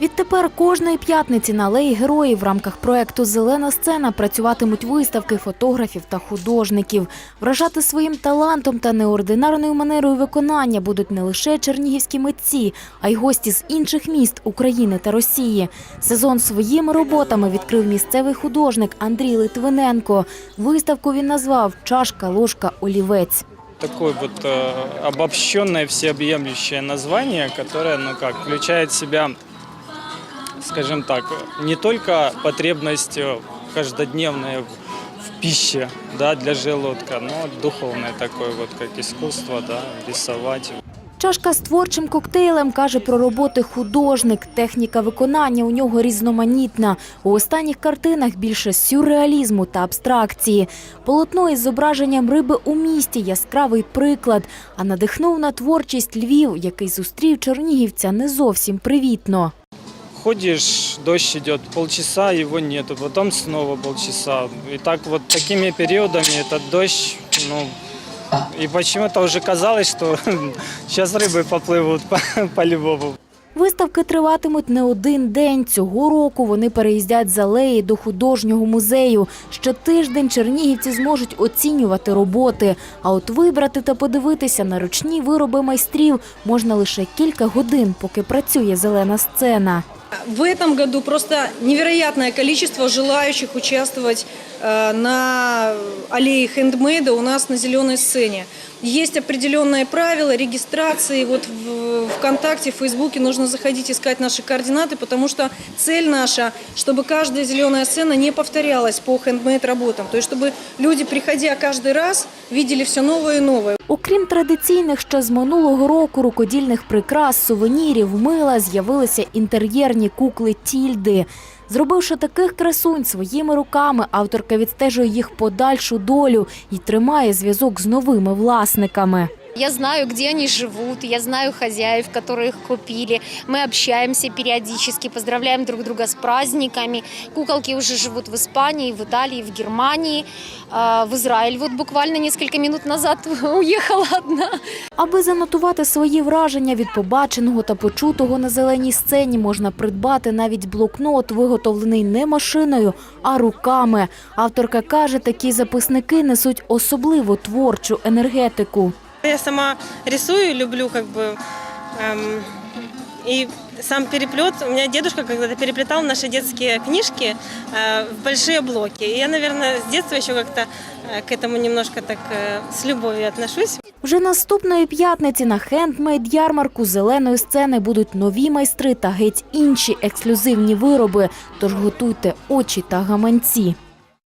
Відтепер кожної п'ятниці на алеї героїв в рамках проекту Зелена сцена працюватимуть виставки фотографів та художників. Вражати своїм талантом та неординарною манерою виконання будуть не лише чернігівські митці, а й гості з інших міст України та Росії. Сезон своїми роботами відкрив місцевий художник Андрій Литвиненко. Виставку він назвав Чашка, ложка, олівець. такое вот э, обобщенное, всеобъемлющее название, которое, ну как, включает в себя, скажем так, не только потребность э, каждодневная в, пище, да, для желудка, но духовное такое вот, как искусство, да, рисовать. Чашка з творчим коктейлем каже про роботи художник. Техніка виконання у нього різноманітна. У останніх картинах більше сюрреалізму та абстракції. Полотно із зображенням риби у місті яскравий приклад. А надихнув на творчість Львів, який зустрів чернігівця не зовсім привітно Ходишь, дождь идет, полчаса его нету, потом снова полчаса. И так вот такими периодами этот дождь, ну, и почему-то уже казалось, что сейчас рыбы поплывут по- по-любому. Виставки триватимуть не один день. Цього року вони переїздять з алеї до художнього музею. Щотиждень чернігівці зможуть оцінювати роботи. А от вибрати та подивитися на ручні вироби майстрів можна лише кілька годин, поки працює зелена сцена. В этом году просто невероятное количество желающих участвовать э, на аллее хендмейда у нас на зеленой сцене. Есть определенные правила регистрации. Вот в ВКонтакте, в Фейсбуке нужно заходить искать наши координаты, потому что цель наша, чтобы каждая зеленая сцена не повторялась по хендмейд работам. То есть, чтобы люди, приходя каждый раз, видели все новое и новое. Окрім традиційних ще з минулого року рукодільних прикрас, сувенірів, мила з'явилися інтер'єрні кукли Тільди. Зробивши таких красунь своїми руками, авторка відстежує їх подальшу долю і тримає зв'язок з новими власниками. Я знаю, где они живут, я знаю хозяев, которые их купили. Мы общаемся периодически, поздравляем друг друга с праздниками. Куколки уже живут в Испании, в Италии, в Германии, в Израиль. Вот буквально несколько минут назад уехала одна. Аби занотувати свої враження від побаченого та почутого на зеленій сцені, можна придбати навіть блокнот, виготовлений не машиною, а руками. Авторка каже, такі записники несуть особливу творчу енергетику. Я сама рисую, люблю как бы эм, и сам переплет. У меня дедушка когда-то переплетал наши детские книжки э, в большие блоки. И я, наверное, с детства еще как-то э, к этому немножко так э, с любовью отношусь. Вже наступної п'ятниці на хендмейд ярмарку зеленої сцени будуть нові майстри та геть інші ексклюзивні вироби. Тож готуйте очі та гаманці.